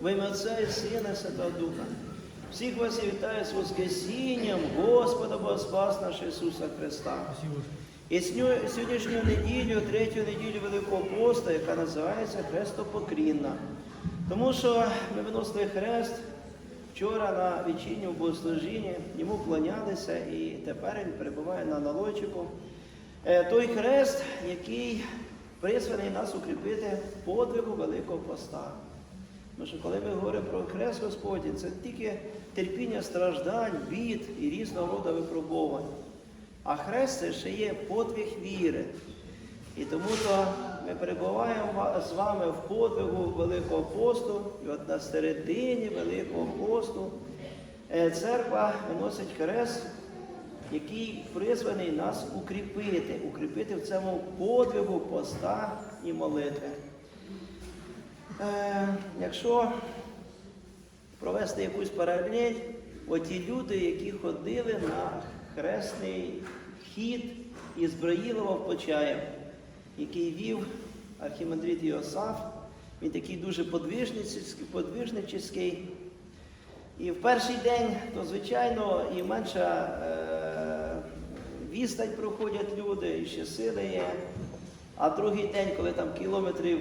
Во ім'я Отця і Сина і Святого Духа. Всіх вас я вітаю з Воскресінням Господа Бога Спас наш Ісуса Христа. І сьогоднішню неділю, третю неділю Великого посту, яка називається Хрестопокрінна. Тому що ми виносили хрест вчора на вечірньому богослужінні, йому вклонялися, і тепер він перебуває на налойчику. Е, Той хрест, який призваний нас укріпити подвигу Великого поста. Тому що коли ми говоримо про хрест Господній, це тільки терпіння страждань, бід і різного роду випробувань. А хрест це ще є подвиг віри. І тому то ми перебуваємо з вами в подвигу Великого посту, і от на середині Великого посту е, церква виносить хрест, який призваний нас укріпити, укріпити в цьому подвигу поста і молитви. Е, якщо провести якусь паралель, оті люди, які ходили на хресний хід із Браїлова в Почаєв, який вів архімандрит Йосаф, він такий дуже подвижницький. І в перший день, то звичайно, і менша е, відстань проходять люди, і ще сили є. А другий день, коли там кілометрів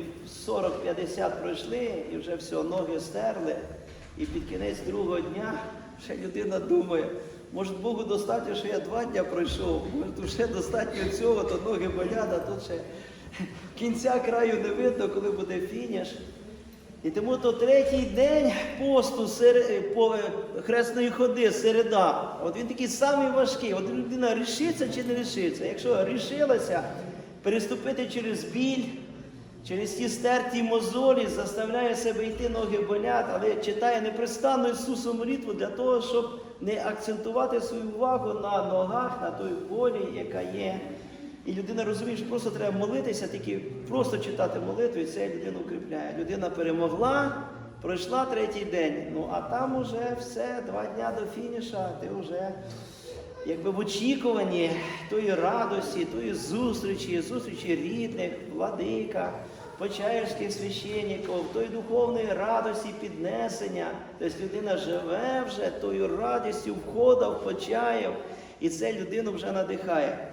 40-50 пройшли, і вже все, ноги стерли, і під кінець другого дня ще людина думає, може Богу достатньо, що я два дня пройшов, може вже достатньо цього, то ноги болять, а тут ще кінця краю не видно, коли буде фініш. І тому то третій день посту по хресної ходи, середа. От він такий самий важкий. От людина рішиться чи не рішиться. Якщо рішилася переступити через біль, через ті стерті мозолі, заставляє себе йти, ноги болять, але читає непрестанно Ісусу молитву для того, щоб не акцентувати свою увагу на ногах, на той болі, яка є. І людина розуміє, що просто треба молитися, тільки просто читати молитву, і це людину укріпляє. Людина перемогла, пройшла третій день. Ну а там уже все, два дня до фініша, ти вже якби в очікуванні тої радості, тої зустрічі, зустрічі рідних, владика, почаївських священників, тої духовної радості, піднесення. Тобто людина живе вже тою радістю входа в почаїв, і це людину вже надихає.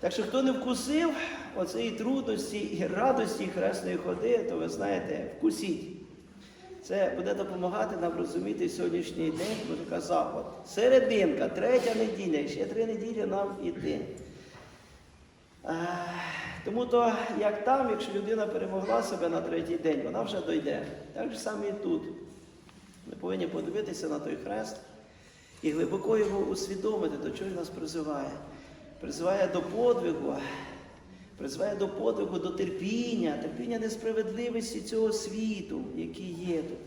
Так що хто не вкусив оцеї трудності і радості хресної ходи, то ви знаєте, вкусіть. Це буде допомагати нам розуміти сьогоднішній день, бо така запад. Серединка, третя неділя, і ще три неділі нам іти. Тому то, як там, якщо людина перемогла себе на третій день, вона вже дойде. Так же саме і тут. Ми повинні подивитися на той хрест і глибоко його усвідомити, до чого він нас призиває. Призиває до подвигу, призиває до подвигу, до терпіння, терпіння несправедливості цього світу, який є тут.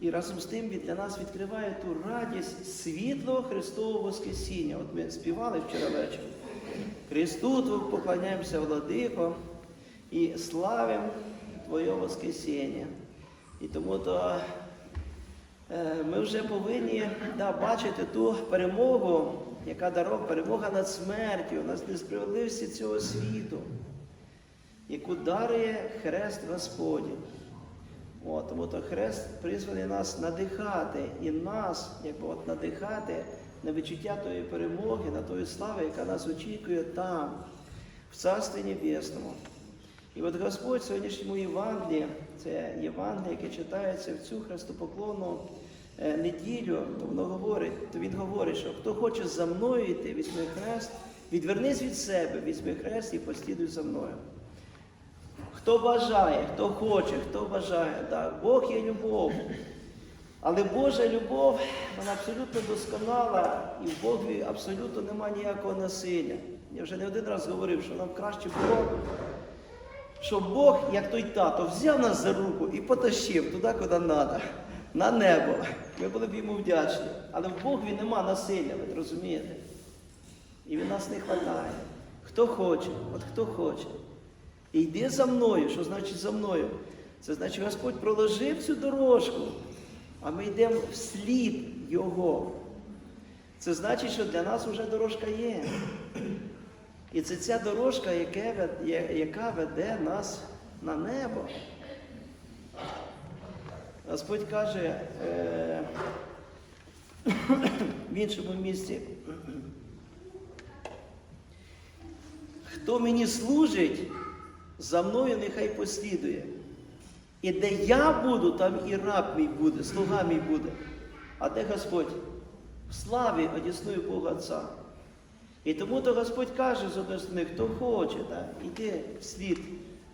І разом з тим він для нас відкриває ту радість світлого Христового Воскресіння. От ми співали вчора вечором. Христу Твою поклоняємося, владико, і славимо Твоє Воскресіння. І тому то е, ми вже повинні да, бачити ту перемогу, яка дарова, перемога над смертю, над несправедливості цього світу, яку дарує Хрест Господній. Тому то хрест призваний нас надихати і нас, якби от надихати на відчуття тої перемоги, на тої слави, яка нас очікує там, в Царстві Небесному. І от Господь в сьогоднішньому Євангелії, це Євангеліє, яке читається в цю хрестопоклонну неділю, то воно говорить, то він говорить, що хто хоче за мною йти, візьми хрест, відвернись від себе, візьми хрест і послідуй за мною. Хто бажає, хто хоче, хто бажає, так, Бог є любов. Але Божа любов, вона абсолютно досконала, і в Богові абсолютно немає ніякого насилля. Я вже не один раз говорив, що нам краще було, щоб Бог, як той тато, взяв нас за руку і потащив туди, куди треба, на небо. Ми були б йому вдячні. Але в Богові нема насилля, ви розумієте? І він нас не вистачає. Хто хоче, от хто хоче. І йди за мною. Що значить за мною? Це значить, Господь проложив цю дорожку, а ми йдемо вслід Його. Це значить, що для нас вже дорожка є. І це ця дорожка, яка веде нас на небо. Господь каже е, в іншому місці, хто мені служить, за мною нехай послідує. І де я буду, там і раб мій буде, слуга мій буде. А де Господь? В славі одіснує Бога Отця. І тому то Господь каже з одної сторони, хто хоче, так, іди вслід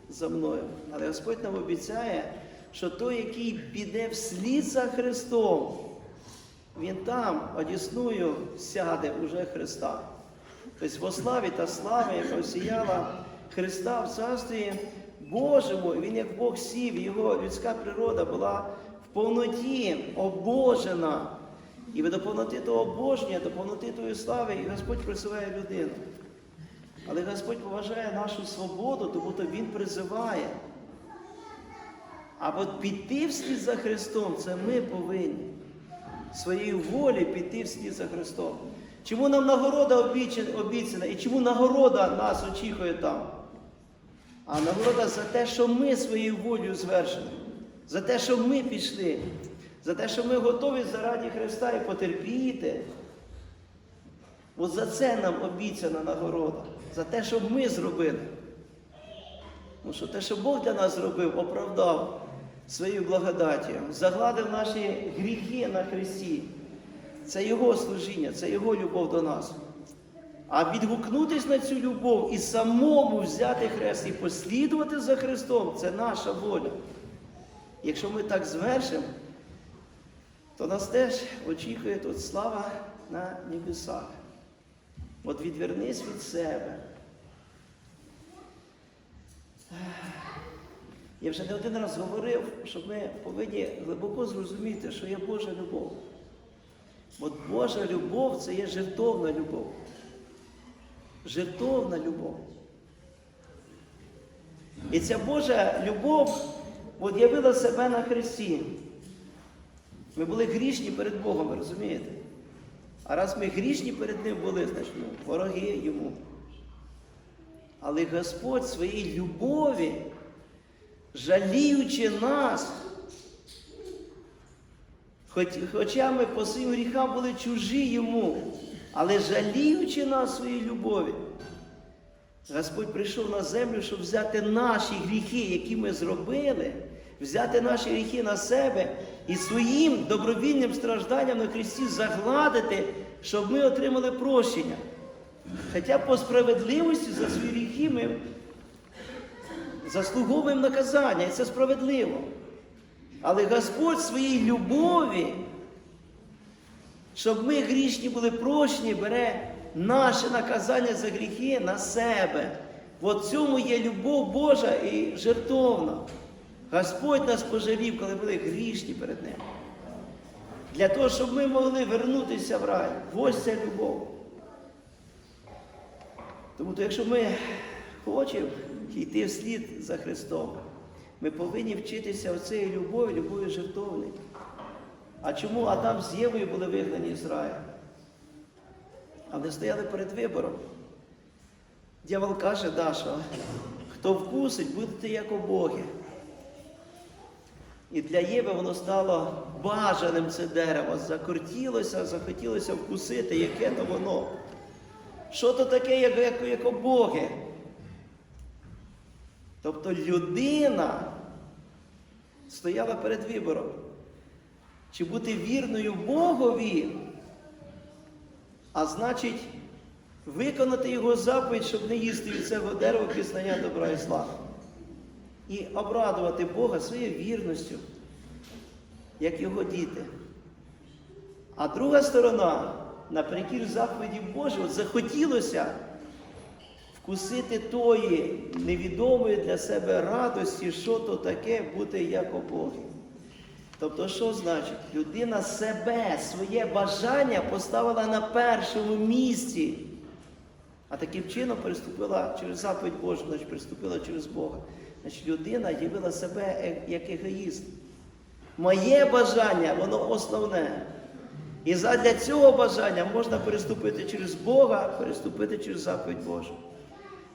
за мною. Але Господь нам обіцяє, що той, який піде вслід за Христом, він там одісною сяде уже Христа. Тобто во славі та слава, яка осіяла Христа в царстві Божому, він як Бог сів, його людська природа була в повноті обожена. І до повноти того обожнення, до повноти тої слави, і Господь присуває людину. Але Господь поважає нашу свободу, тому то Він призиває. А от піти вслід за Христом, це ми повинні своєю волі піти вслід за Христом. Чому нам нагорода обіцяна і чому нагорода нас очікує там? А нагорода за те, що ми своєю волею звершені, за те, що ми пішли, за те, що ми готові заради Христа і потерпіти. От за це нам обіцяна нагорода, за те, що ми зробили. Тому що те, що Бог для нас зробив, оправдав своєю благодаттю, загладив наші гріхи на Христі. Це Його служіння, це Його любов до нас. А відгукнутись на цю любов і самому взяти хрест і послідувати за Христом це наша воля. Якщо ми так звершимо, то нас теж очікує тут слава на небесах. От відвернись від себе. Я вже не один раз говорив, що ми повинні глибоко зрозуміти, що є Божа любов. От Божа любов це є жертовна любов. Жертовна любов. І ця Божа любов явила себе на Христі. Ми були грішні перед Богом, розумієте? А раз ми грішні перед Ним були, значить ми вороги Йому. Але Господь своїй любові, жаліючи нас, хоч, хоча ми по своїм гріхам були чужі йому, але жаліючи нас своїй любові, Господь прийшов на землю, щоб взяти наші гріхи, які ми зробили, взяти наші гріхи на себе і своїм добровільним стражданням на Христі загладити, щоб ми отримали прощення. Хоча по справедливості за свої гріхи ми заслуговуємо наказання, і це справедливо. Але Господь своїй любові, щоб ми грішні були прощені, бере наше наказання за гріхи на себе. В цьому є любов Божа і жертовна. Господь нас пожалів, коли були грішні перед Ним. Для того, щоб ми могли вернутися в рай. Ось ця любов. Тому то, якщо ми хочемо йти вслід за Христом, ми повинні вчитися оцеї любові, любові жертовної. А чому Адам з Євою були вигнані з раю? А вони стояли перед вибором. Дьявол каже, да, що хто вкусить, будете як боги. І для Єви воно стало бажаним це дерево. Закортілося, захотілося вкусити, яке то воно. Що то таке, як, як, як боги? Тобто людина стояла перед вибором, чи бути вірною Богові, а значить, виконати його заповідь, щоб не їсти від цього дерева пізнання добра і зла. І обрадувати Бога своєю вірністю, як його діти. А друга сторона, наперекір заповіді Божої, от захотілося вкусити тої невідомої для себе радості, що то таке бути як у Богі. Тобто, що значить? Людина себе, своє бажання поставила на першому місці. А таким чином переступила через заповідь Божу, значить переступила через Бога. Значить, людина явила себе е- як егоїст. Моє бажання, воно основне. І задля цього бажання можна переступити через Бога, переступити через заповідь Божу.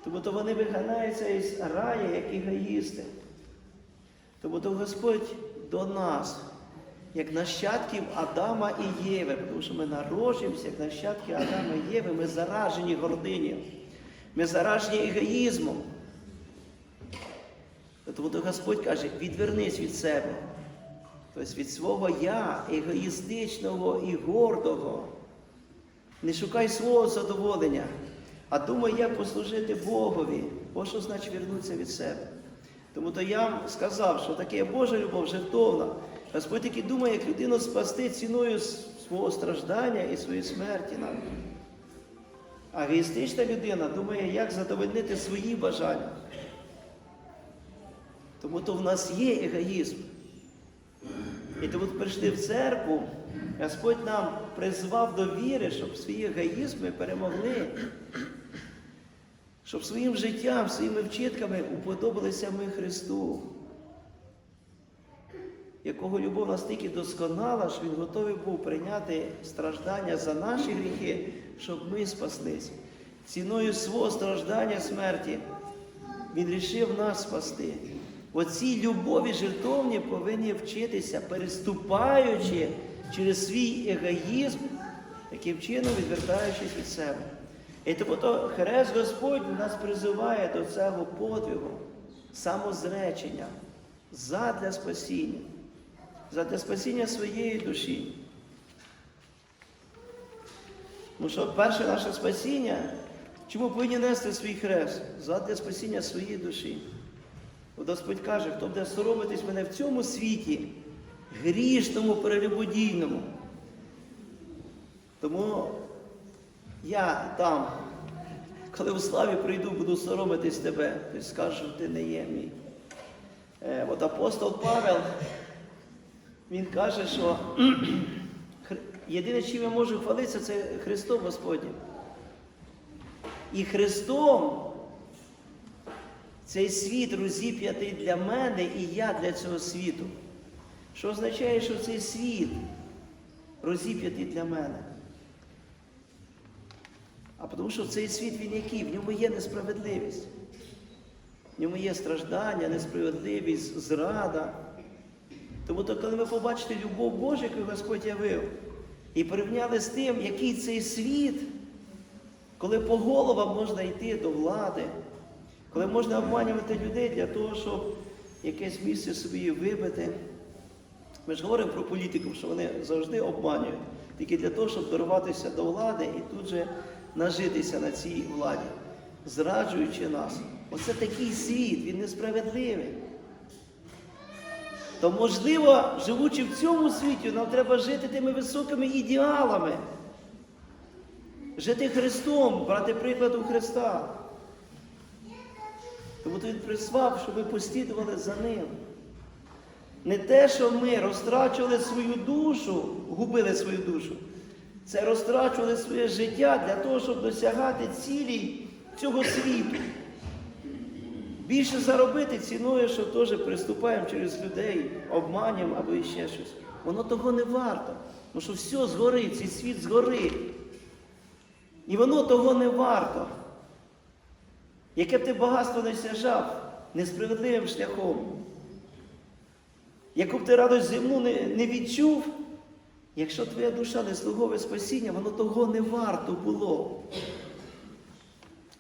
Тому то вони виганаються із раю, як егоїсти. Тому то Господь до нас як нащадків Адама і Єви, тому що ми народжуємося як нащадки Адама і Єви, ми заражені гординю, ми заражені егоїзмом. Тому то Господь каже, відвернись від себе. Тобто від свого я, егоїстичного і гордого. Не шукай свого задоволення, а думай, як послужити Богові. Бо що значить вернутися від себе? Тому то я вам сказав, що таке Божа любов жертовна. Господь таки думає, як людину спасти ціною свого страждання і своєї смерті. А егоїстична людина думає, як задовольнити свої бажання. Тому то в нас є егоїзм. І тому прийшли в церкву, Господь нам призвав до віри, щоб свої егоїзми перемогли, щоб своїм життям, своїми вчитками уподобалися ми Христу, якого любов настільки досконала, що Він готовий був прийняти страждання за наші гріхи, щоб ми спаслись. Ціною свого страждання смерті Він рішив нас спасти. Оцій любові жертовні повинні вчитися, переступаючи через свій егоїзм, таким чином відвертаючись від себе. І тому то Хрест Господь нас призиває до цього подвигу, самозречення, задля спасіння, задля спасіння своєї душі. Тому що перше наше спасіння, чому повинні нести свій хрест? Задля спасіння своєї душі. От Господь каже, хто буде соромитись мене в цьому світі, грішному, перелюбодійному. Тому я там, коли у славі прийду, буду соромитись тебе, ти скажеш, ти не є мій. Е, от апостол Павел, він каже, що єдине, чим я можу хвалитися, це Христом Господнім. І Христом цей світ розіп'ятий для мене і я для цього світу. Що означає, що цей світ розіп'ятий для мене? Тому що цей світ він який? В ньому є несправедливість. В ньому є страждання, несправедливість, зрада. Тому то, коли ви побачите любов Божу, яку Господь явив, і порівняли з тим, який цей світ, коли по головам можна йти до влади, коли можна обманювати людей для того, щоб якесь місце собі вибити. Ми ж говоримо про політиків, що вони завжди обманюють, тільки для того, щоб дорватися до влади і тут же нажитися на цій владі, зраджуючи нас. Оце такий світ, він несправедливий. То, можливо, живучи в цьому світі, нам треба жити тими високими ідеалами, жити Христом, брати приклад у Христа. Тому він призвав, щоб ми послідували за ним. Не те, що ми розтрачували свою душу, губили свою душу, це розтрачували своє життя для того, щоб досягати цілі цього світу. Більше заробити ціною, що теж приступаємо через людей, обманюємо або іще щось. Воно того не варто. Тому що все згорить, цей світ згорить. І воно того не варто. Яке б ти багатство не сяжав несправедливим шляхом, яку б ти радость не, не відчув, якщо твоя душа не слугове спасіння, воно того не варто було.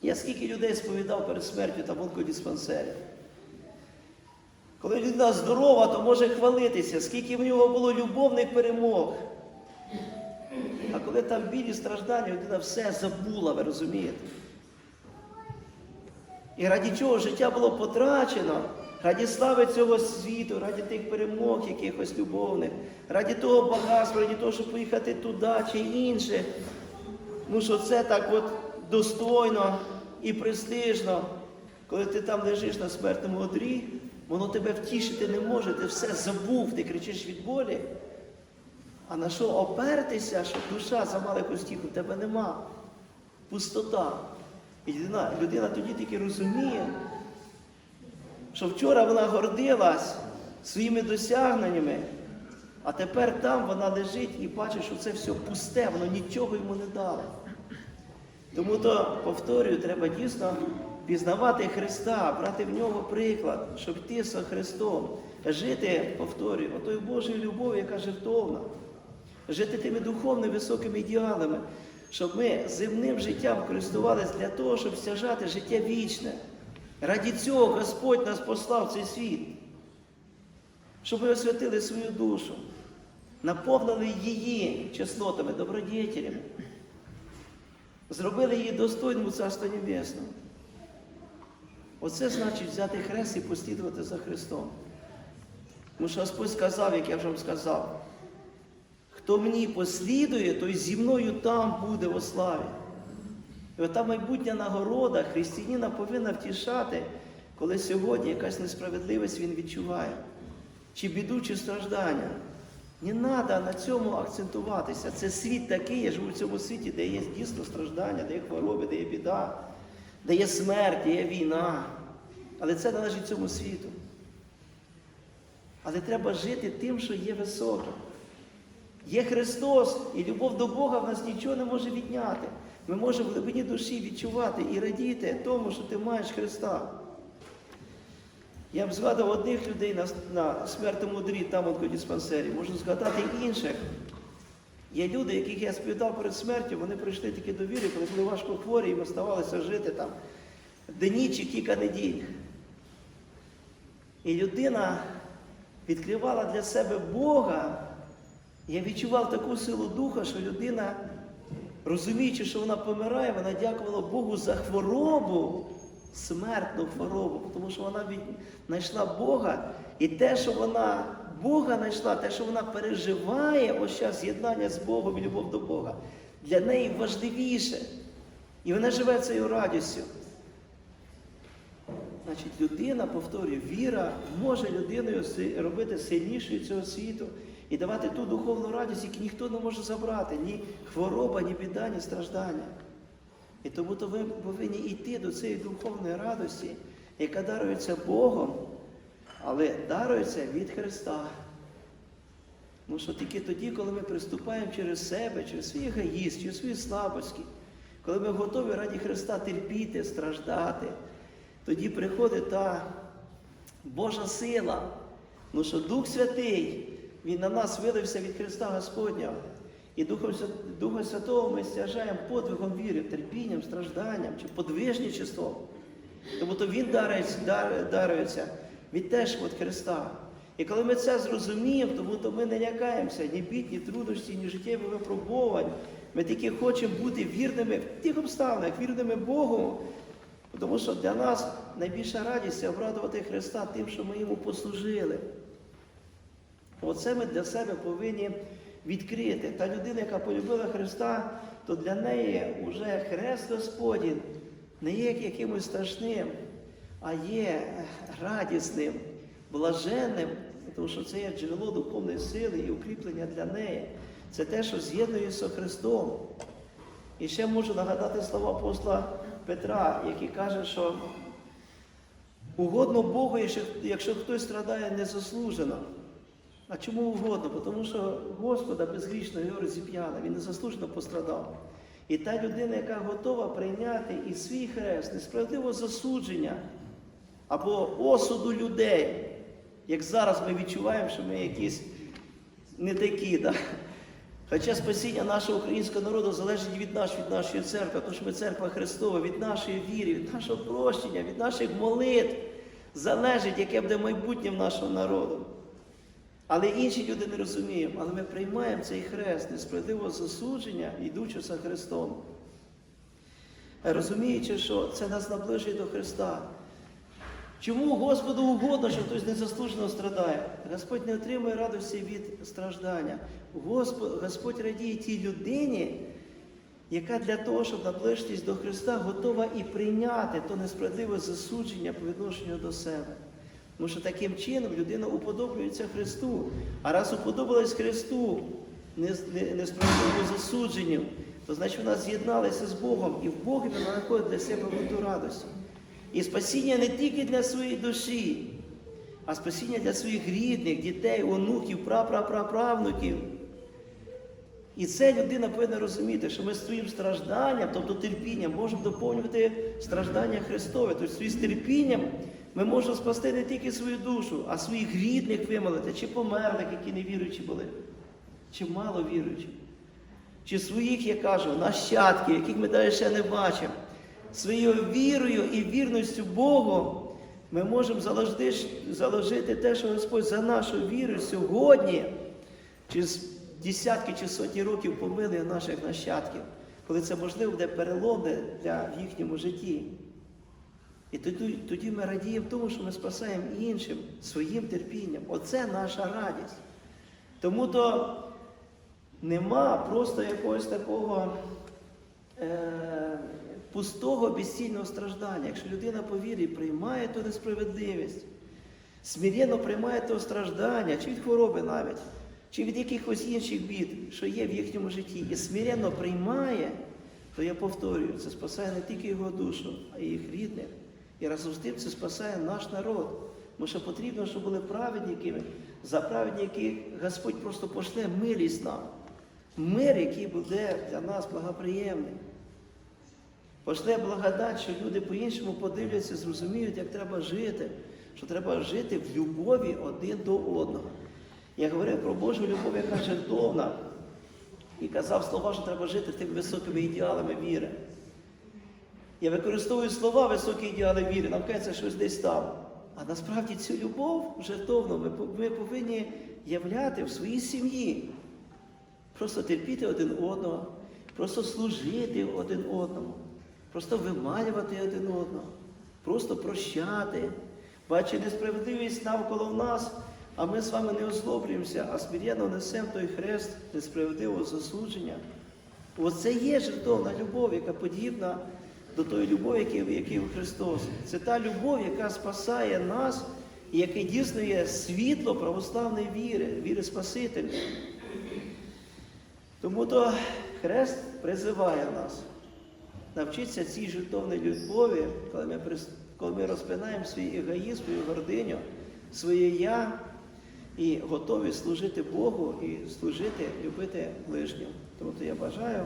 Я скільки людей сповідав перед смертю там в онкодиспансері. Коли людина здорова, то може хвалитися, скільки в нього було любовних перемог. А коли там білі страждання, людина все забула, ви розумієте? І раді чого життя було потрачено, раді слави цього світу, раді тих перемог якихось любовних, раді того багатства, раді того, щоб поїхати туди чи інше. Ну що це так от достойно і престижно, коли ти там лежиш на смертному одрі, воно тебе втішити не може, ти все забув, ти кричиш від болі. А на що опертися, щоб душа якусь тіху, в тебе нема. Пустота. І людина, людина тоді тільки розуміє, що вчора вона гордилась своїми досягненнями, а тепер там вона лежить і бачить, що це все пусте, воно нічого йому не дало. Тому то, повторюю, треба дійсно пізнавати Христа, брати в нього приклад, щоб йти за Христом, жити, повторюю, отою Божою любов'ю, яка жертовна, жити тими духовними високими ідеалами, щоб ми земним життям користувалися для того, щоб стяжати життя вічне. Раді цього Господь нас послав цей світ, щоб ми освятили свою душу, наповнили її чеснотами, добродетелями, зробили її достойним Царства Небесного. Оце значить взяти хрест і послідувати за Христом. Тому що Господь сказав, як я вже вам сказав, хто мені послідує, той зі мною там буде во славі. І ота майбутня нагорода християнина повинна втішати, коли сьогодні якась несправедливість він відчуває, чи біду, чи страждання. Не треба на цьому акцентуватися. Це світ такий, я живу в цьому світі, де є дійсно страждання, де є хвороби, де є біда, де є смерть, де є війна. Але це належить цьому світу. Але треба жити тим, що є високим. Є Христос, і любов до Бога в нас нічого не може відняти. Ми можемо в глибині душі відчувати і радіти тому, що ти маєш Христа. Я б згадав одних людей на, на смертному одрі, там у диспансері, можу згадати інших. Є люди, яких я сповідав перед смертю, вони прийшли такі до віри, коли були важко хворі, їм оставалося жити там дні чи кілька неділь. І людина відкривала для себе Бога. Я відчував таку силу духа, що людина, розуміючи, що вона помирає, вона дякувала Богу за хворобу, смертну хворобу, тому що вона знайшла Бога. І те, що вона Бога знайшла, те, що вона переживає, ось час з'єднання з Богом і любов до Бога, для неї важливіше. І вона живе цією радістю. Значить, людина, повторюю, віра може людиною робити сильнішою цього світу і давати ту духовну радість, яку ніхто не може забрати, ні хвороба, ні біда, ні страждання. І тому то ви повинні йти до цієї духовної радості, яка дарується Богом, але дарується від Христа. Тому що тільки тоді, коли ми приступаємо через себе, через свій егоїст, через свої слабості, коли ми готові раді Христа терпіти, страждати, тоді приходить та Божа сила. Ну що Дух Святий, Він на нас вилився від Христа Господня. І Духом, Духа Святого ми стяжаємо подвигом віри, терпінням, стражданням чи подвижничеством. Тому то Він дарується, від теж від Христа. І коли ми це зрозуміємо, тому то ми не лякаємося ні бід, ні трудності, ні життєвих випробувань. Ми тільки хочемо бути вірними в тих обставинах, вірними Богу. Тому що для нас найбільша радість обрадувати Христа тим, що ми йому послужили. Оце ми для себе повинні відкрити. Та людина, яка полюбила Христа, то для неї вже хрест Господень не є якимось страшним, а є радісним, блаженним, тому що це є джерело духовної сили і укріплення для неї. Це те, що з'єднує з Христом. І ще можу нагадати слова апостола Петра, який каже, що угодно Богу, якщо хтось страдає незаслужено. А чому угодно? Тому що Господа безгрішно його розіп'яли, він незаслужено пострадав. І та людина, яка готова прийняти і свій хрест, несправедливого засудження або осуду людей, як зараз ми відчуваємо, що ми якісь не такі. Да? Хоча спасіння нашого українського народу залежить від нас, від нашої церкви, тому що ми церква Христова, від нашої віри, від нашого прощення, від наших молитв залежить, яке буде майбутнє в нашого народу. Але інші люди не розуміємо, але ми приймаємо цей хрест несправедливого засудження, йдучи за Христом. Розуміючи, що це нас наближує до Христа. Чому Господу угодно, що хтось незаслужено страдає? Господь не отримує радості від страждання. Господь, Господь радіє тій людині, яка для того, щоб наближитись до Христа, готова і прийняти то несправедливе засудження по відношенню до себе. Тому що таким чином людина уподоблюється Христу. А раз уподобалась Христу нес- не- несправедливим засудженням, то значить вона з'єдналася з Богом, і в Богі вона знаходить для себе велику радість. І спасіння не тільки для своєї душі, а спасіння для своїх рідних, дітей, онуків, прапраправнуків. І це людина повинна розуміти, що ми своїм стражданням, тобто терпінням, можемо доповнювати страждання Христове. Тобто своїм терпінням Ми можемо спасти не тільки свою душу, а своїх рідних вимолити, чи померлих, які не віруючі були, чи мало віруючі, чи своїх, я кажу, нащадків, яких ми навіть ще не бачимо. Своєю вірою і вірністю Богу ми можемо заложити, заложити те, що Господь за нашу віру сьогодні, через десятки чи сотні років помилує наших нащадків, коли це можливо буде переломне для в їхньому житті. І тоді, тоді ми радіємо тому, що ми спасаємо іншим своїм терпінням. Оце наша радість. Тому то нема просто якогось такого е, пустого безцільного страждання. Якщо людина по вірі приймає ту несправедливість, смиренно приймає то страждання, чи від хвороби навіть, чи від якихось інших бід, що є в їхньому житті, і смиренно приймає, то я повторюю, це спасає не тільки його душу, а й їх рідних. І разом з тим це спасає наш народ. Тому що потрібно, щоб були праведники, за праведники Господь просто пошле милість нам. Мир, який буде для нас благоприємний. Пошле благодать, що люди по-іншому подивляться, зрозуміють, як треба жити, що треба жити в любові один до одного. Я говорив про Божу любов, яка жертовна, і казав слова, що треба жити тими високими ідеалами віри. Я використовую слова високі ідеали віри, нам кажеться щось десь там. А насправді цю любов жертовну ми, повинні являти в своїй сім'ї. Просто терпіти один одного, просто служити один одному, просто вималювати один одного, просто прощати, бачити несправедливість навколо нас, а ми з вами не озлоблюємося, а смиренно несемо той хрест несправедливого засудження. Оце є жертовна любов, яка подібна до тої любові, яка в Христос. Це та любов, яка спасає нас і яка дійсно є світло православної віри, віри Спасителя. Тому то хрест призиває нас навчитися цій жертовній любові, коли ми, коли ми розпинаємо свій егоїзм, свою гординю, своє я і готові служити Богу і служити, любити ближнього. Тому то я бажаю,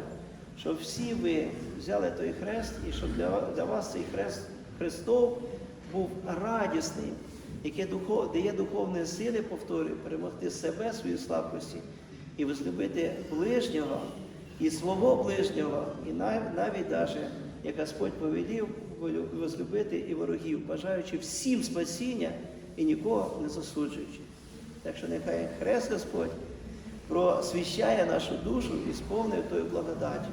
щоб всі ви взяли той хрест і щоб для, для вас цей хрест Христов був радісний, яке духов, дає духовні сили, повторюю, перемогти себе, свої слабкості і возлюбити ближнього і свого ближнього, і нав- навіть даже, як Господь повелів, возлюбити і ворогів, бажаючи всім спасіння і нікого не засуджуючи. Так що нехай Хрест Господь просвіщає нашу душу і сповнив тою благодаттю.